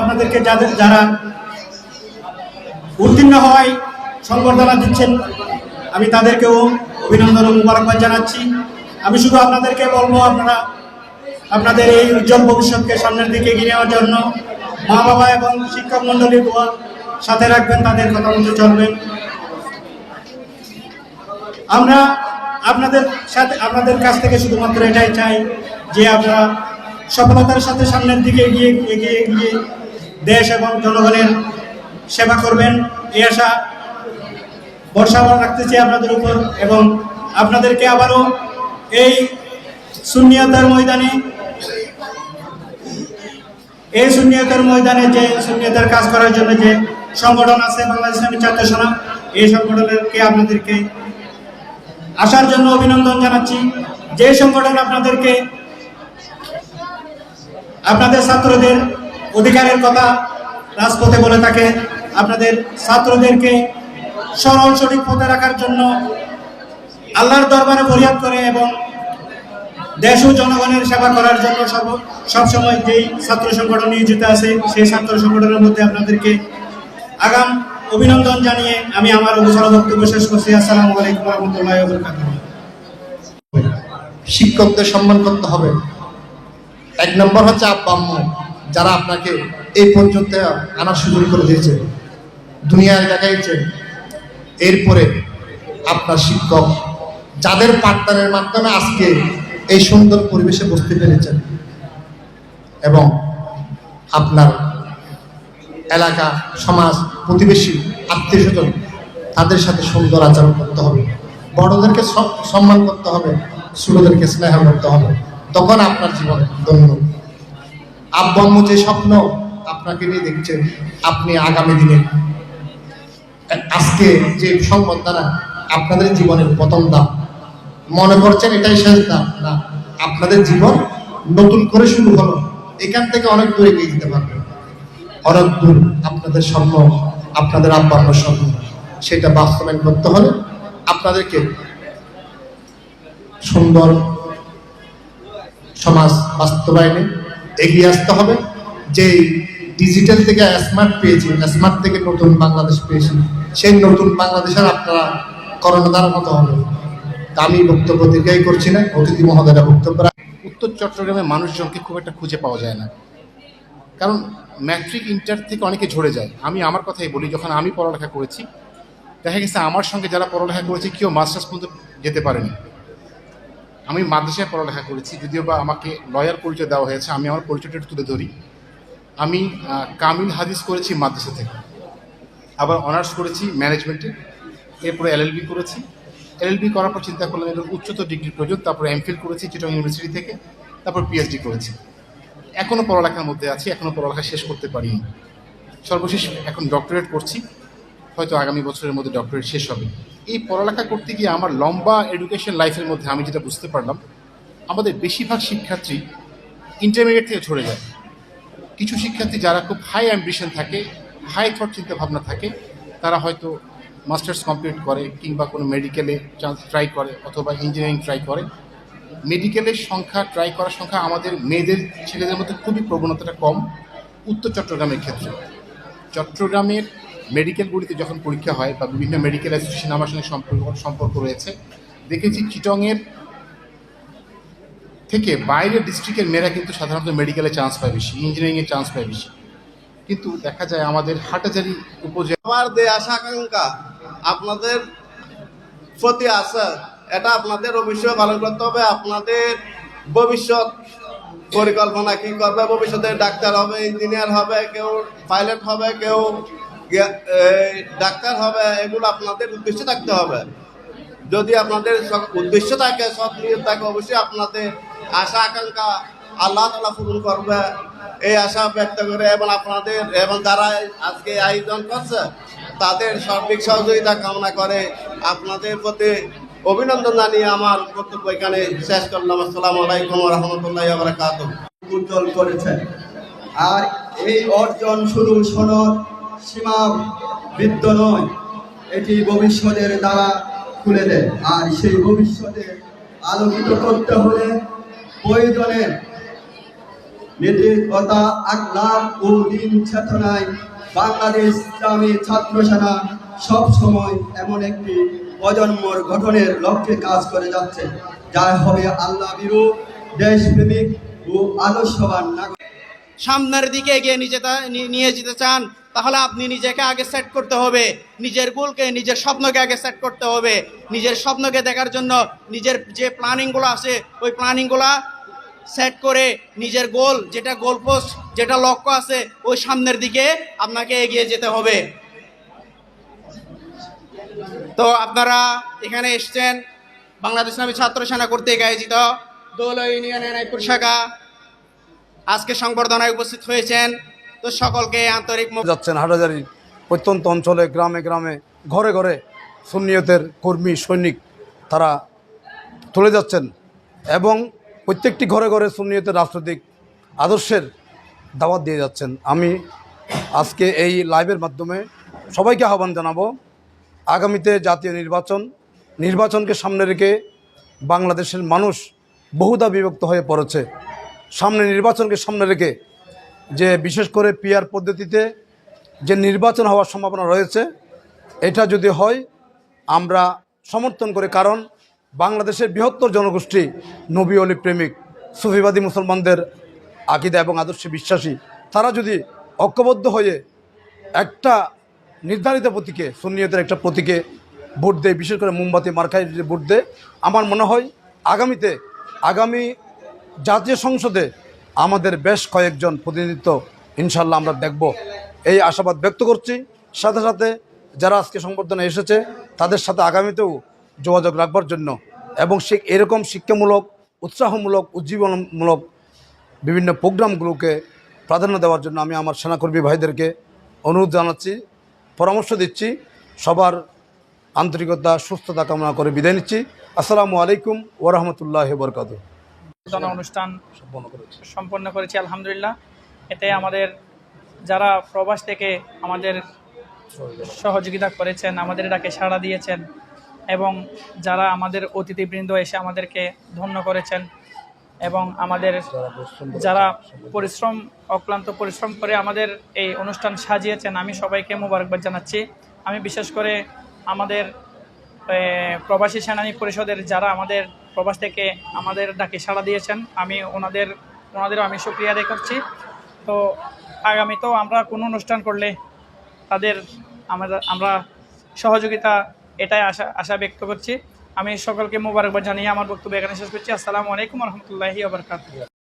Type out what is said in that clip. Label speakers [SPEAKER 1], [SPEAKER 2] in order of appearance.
[SPEAKER 1] আপনাদেরকে যাদের যারা উত্তীর্ণ হওয়ায় সংবর্ধনা দিচ্ছেন, আমি তাদেরকেও অভিনন্দন ও মুবারকবাদ জানাচ্ছি। আমি শুধু আপনাদেরকে বলব, আপনারা আপনাদের এই উজ্জ্বল ভবিষ্যৎকে সামনের দিকে এগিয়ে নেওয়ার জন্য মা বাবা এবং শিক্ষক মণ্ডলীর দোয়া সাথে রাখবেন, তাদের কথা মতো চলবেন আমরা আপনাদের সাথে আপনাদের কাছ থেকে শুধুমাত্র এটাই চাই যে আপনারা সফলতার সাথে সামনের দিকে এগিয়ে এগিয়ে এগিয়ে দেশ এবং জনগণের সেবা করবেন। এই আশা ভরসা রাখতে চাই আপনাদের উপর এবং আপনাদেরকে আবারও এই শূন্যতার ময়দানে, এই শূন্যতার ময়দানে যে শূন্যতার কাজ করার জন্য যে সংগঠন আছে বাংলাদেশ ইসলামী সেনা, এই সংগঠনেরকে আপনাদেরকে আসার জন্য অভিনন্দন জানাচ্ছি। যে সংগঠন আপনাদেরকে আপনাদের ছাত্রদের অধিকারের কথা রাজপথে বলে থাকে। আপনাদের ছাত্রদেরকে সরল সঠিক পথে রাখার জন্য আল্লাহর দরবারে ফরিয়াদ করে এবং দেশ ও জনগণের সেবা করার জন্য সব সবসময় যেই ছাত্র সংগঠন নিয়োজিত আছে, সেই ছাত্র সংগঠনের মধ্যে আপনাদেরকে আগাম অভিনন্দন জানিয়ে আমি আমার অবসর বক্তব্য শেষ করছি। আসসালামু আলাইকুম রহমতুল্লাহ
[SPEAKER 2] শিক্ষকদের সম্মান করতে হবে। এক নম্বর হচ্ছে আব্বা, আম্মু, যারা আপনাকে এই পর্যন্ত আনার সুযোগ করে দিয়েছে, দুনিয়ায় দেখাইছে। এরপরে আপনার শিক্ষক, যাদের পাঠদানের মাধ্যমে আজকে এই সুন্দর পরিবেশে বসতে পেরেছেন এবং আপনার এলাকা, সমাজ, প্রতিবেশী, আত্মীয় স্বজন, তাদের সাথে সুন্দর আচরণ করতে হবে। বড়দেরকে সম্মান করতে হবে, ছোটদেরকে স্নেহ করতে হবে। তখন আপনার জীবন ধন্য। আব্বাম্ম যে স্বপ্ন আপনাকে নিয়ে দেখছেন, আপনি আগামী দিনে আজকে যে সংবাদ দ্বারা আপনাদের জীবনের প্রথম দাম মনে করছেন এটাই শেষ দাম না, আপনাদের জীবন নতুন করে শুরু হলো। এখান থেকে অনেক দূরে এগিয়ে যেতে পারবেন অনেক দূর আপনাদের স্বপ্ন, আপনাদের আব্বাম্মর স্বপ্ন, সেটা বাস্তবায়ন করতে হলে আপনাদেরকে সুন্দর সমাজ বাস্তবায়নে এগিয়ে আসতে হবে। যে ডিজিটাল থেকে স্মার্ট পেয়েছি স্মার্ট থেকে নতুন বাংলাদেশ পেয়েছি, সেই নতুন বাংলাদেশের আপনারা কর্ণধার মতো হবে। আমি বক্তব্য দীর্ঘায়ী করছি না। অতিথি মহোদয়রা বক্তব্য
[SPEAKER 3] উত্তর চট্টগ্রামে মানুষজনকে খুব একটা খুঁজে পাওয়া যায় না। কারণ ম্যাট্রিক ইন্টার থেকে অনেকে ঝরে যায়। আমি আমার কথাই বলি, যখন আমি পড়ালেখা করেছি, দেখা গেছে আমার সঙ্গে যারা পড়ালেখা করেছে, কেউ মাস্টার্স পর্যন্ত যেতে পারেনি। আমি মাদ্রাসায় পড়ালেখা করেছি, যদিও বা আমাকে লয়ার পরিচয় দেওয়া হয়েছে, আমি আমার পরিচয়টা তুলে ধরি। আমি কামিল হাদিস করেছি মাদ্রাসা থেকে। আবার অনার্স করেছি ম্যানেজমেন্টে। এরপরে এলএলবি করেছি। এলএলবি করার পর চিন্তা করলাম এর উচ্চতর ডিগ্রি প্রয়োজন তারপর এমফিল করেছি চিটং ইউনিভার্সিটি থেকে, তারপর পিএইচডি করেছি। এখনও পড়ালেখার মধ্যে আছি এখনও পড়ালেখা শেষ করতে পারিনি। সর্বশেষ এখন ডক্টরেট করছি, হয়তো আগামী বছরের মধ্যে ডক্টরেট শেষ হবে। এই পড়ালেখা করতে গিয়ে আমার লম্বা এডুকেশন লাইফের মধ্যে আমি যেটা বুঝতে পারলাম, আমাদের বেশিরভাগ শিক্ষার্থী ইন্টারমিডিয়েট থেকে ছড়ে যায়। কিছু শিক্ষার্থী যারা খুব হাই অ্যাম্বিশন থাকে হাই থট চিন্তা ভাবনা থাকে, তারা হয়তো মাস্টার্স কমপ্লিট করে কিংবা কোনো মেডিকেলে চান্স ট্রাই করে অথবা ইঞ্জিনিয়ারিং ট্রাই করে। মেডিকেলের সংখ্যা ট্রাই করার সংখ্যা আমাদের মেয়েদের, ছেলেদের মধ্যে খুবই প্রবণতাটা কম, উত্তর চট্টগ্রামের ক্ষেত্রে। চট্টগ্রামের মেডিকেলগুলিতে যখন পরীক্ষা হয় বা বিভিন্ন মেডিকেল অ্যাসোসিয়েশন আমার সঙ্গে সম্পর্ক সম্পর্ক রয়েছে, দেখেছি চিটংয়ের থেকে বাইরের ডিস্ট্রিক্টের মেয়েরা কিন্তু সাধারণত মেডিকেলে চান্স পায় বেশি ইঞ্জিনিয়ারিংয়ে চান্স পায় বেশি। কিন্তু দেখা যায় আমাদের হাটাজারি উপজেলা
[SPEAKER 4] আমার যে আশা আকাঙ্ক্ষা, আপনাদের প্রতি আশা এটা আপনাদের অবশ্যই পালন করতে হবে। আপনাদের ভবিষ্যৎ পরিকল্পনা কি করবে? ভবিষ্যতে ডাক্তার হবে ইঞ্জিনিয়ার হবে, কেউ পাইলট হবে, কেউ ডাক্তার হবে এগুলো আপনাদের উদ্দেশ্য থাকতে হবে। যদি আপনাদের উদ্দেশ্য থাকে সব নিয়ত থাকে, অবশ্যই আপনাদের আশা, আকাঙ্ক্ষা আল্লাহ তালা পূরণ করবে। এই আশা ব্যক্ত করে এবং আপনাদের এবং যারা আজকে আয়োজন করছে, তাদের সার্বিক সহযোগিতা কামনা করে আপনাদের প্রতি অভিনন্দন জানিয়ে আমার বক্তব্য এখানে শেষ করলাম। আসসালামু আলাইকুম রহমতুল্লাহ বারকাত
[SPEAKER 5] উজ্জ্বল করেছেন। আর এই অর্জন শুরু সনদ সীমা বৃত্ত নয়, এটি ভবিষ্যতের দ্বারা খুলে দেয়। আর সেই ভবিষ্যতে আলোকিত করতে হলে প্রয়োজনে নীতিকতা আখলাক ও দিন চেতনায় বাংলাদেশ ইসলামী ছাত্র সেনা সব সময় এমন একটি প্রজন্মর গঠনের লক্ষ্যে কাজ করে যাচ্ছে যা হবে আল্লাহ বিরু, দেশপ্রেমিক ও আদর্শবান নাগরিক।
[SPEAKER 6] সামনের দিকে এগিয়ে নিয়ে যেতে চান তাহলে আপনি নিজেকে আগে সেট করতে হবে। নিজের গোলকে নিজের স্বপ্নকে আগে সেট করতে হবে। নিজের স্বপ্নকে দেখার জন্য নিজের যে প্ল্যানিংগুলো আছে, ওই প্ল্যানিংগুলো সেট করে নিজের গোল যেটা গোল পোস্ট যেটা লক্ষ্য আছে, ওই সামনের দিকে আপনাকে এগিয়ে যেতে হবে। তো আপনারা এখানে এসছেন। বাংলাদেশ নামী ছাত্র সেনা কর্তৃক আয়োজিত দৌল ইউনিয়ন এনআইপুর শাখা আজকে সংবর্ধনায় উপস্থিত হয়েছেন তো সকলকে আন্তরিক
[SPEAKER 7] যাচ্ছেন হাটাজারির প্রত্যন্ত অঞ্চলে, গ্রামে গ্রামে, ঘরে ঘরে সুন্নিয়তের কর্মী, সৈনিক তারা তুলে যাচ্ছেন এবং প্রত্যেকটি ঘরে ঘরে সুন্নিয়তের রাজনৈতিক আদর্শের দাওয়াত দিয়ে যাচ্ছেন। আমি আজকে এই লাইভের মাধ্যমে সবাইকে আহ্বান জানাব, আগামীতে জাতীয় নির্বাচন, নির্বাচনকে সামনে রেখে বাংলাদেশের মানুষ বহুদা বিভক্ত হয়ে পড়েছে। সামনে নির্বাচনকে সামনে রেখে যে বিশেষ করে পিয়ার পদ্ধতিতে যে নির্বাচন হওয়ার সম্ভাবনা রয়েছে, এটা যদি হয়, আমরা সমর্থন করি। কারণ বাংলাদেশের বৃহত্তর জনগোষ্ঠী নবী অলি প্রেমিক, সুফিবাদী মুসলমানদের আকিদা এবং আদর্শে বিশ্বাসী, তারা যদি ঐক্যবদ্ধ হয়ে একটা নির্ধারিত প্রতীকে, সুন্নিয়তের একটা প্রতীকে ভোট দেয়, বিশেষ করে মোমবাতি মার্কায় ভোট দেয়, আমার মনে হয় আগামীতে, আগামী জাতীয় সংসদে আমাদের বেশ কয়েকজন প্রতিনিধিত্ব ইনশাল্লাহ আমরা দেখব। এই আশাবাদ ব্যক্ত করছি। সাথে সাথে যারা আজকে সংবর্ধনা এসেছে, তাদের সাথে আগামীতেও যোগাযোগ রাখবার জন্য এবং সে এরকম শিক্ষামূলক, উৎসাহমূলক, উজ্জীবনমূলক বিভিন্ন প্রোগ্রামগুলোকে প্রাধান্য দেওয়ার জন্য আমি আমার সেনাকর্মী ভাইদেরকে অনুরোধ জানাচ্ছি, পরামর্শ দিচ্ছি। সবার আন্তরিকতা, সুস্থতা কামনা করে বিদায় নিচ্ছি। আসসালামু আলাইকুম ওরহমতুল্লাহ বরকাত
[SPEAKER 8] সম্বর্ধনা অনুষ্ঠান সম্পন্ন করেছি। আলহামদুলিল্লাহ। এতে আমাদের যারা প্রবাস থেকে আমাদের সহযোগিতা করেছেন আমাদের ডাকে সাড়া দিয়েছেন এবং যারা আমাদের অতিথিবৃন্দ এসে আমাদেরকে ধন্য করেছেন এবং আমাদের যারা পরিশ্রম অক্লান্ত পরিশ্রম করে আমাদের এই অনুষ্ঠান সাজিয়েছেন আমি সবাইকে মোবারকবাদ জানাচ্ছি। আমি বিশেষ করে আমাদের প্রবাসী সেনানী পরিষদের যারা আমাদের প্রবাস থেকে আমাদের ডাকে সাড়া দিয়েছেন, আমি ওনাদের, ওনাদেরও আমি সুক্রিয়া আদায় করছি। তো আগামীতেও আমরা কোনো অনুষ্ঠান করলে তাদের আমরা আমরা সহযোগিতা এটাই আশা আশা ব্যক্ত করছি। আমি সকলকে মোবারকবাদ জানিয়ে আমার বক্তব্য এখানে শেষ করছি। আসসালামু আলাইকুম রহমতুল্লাহি আবরকাত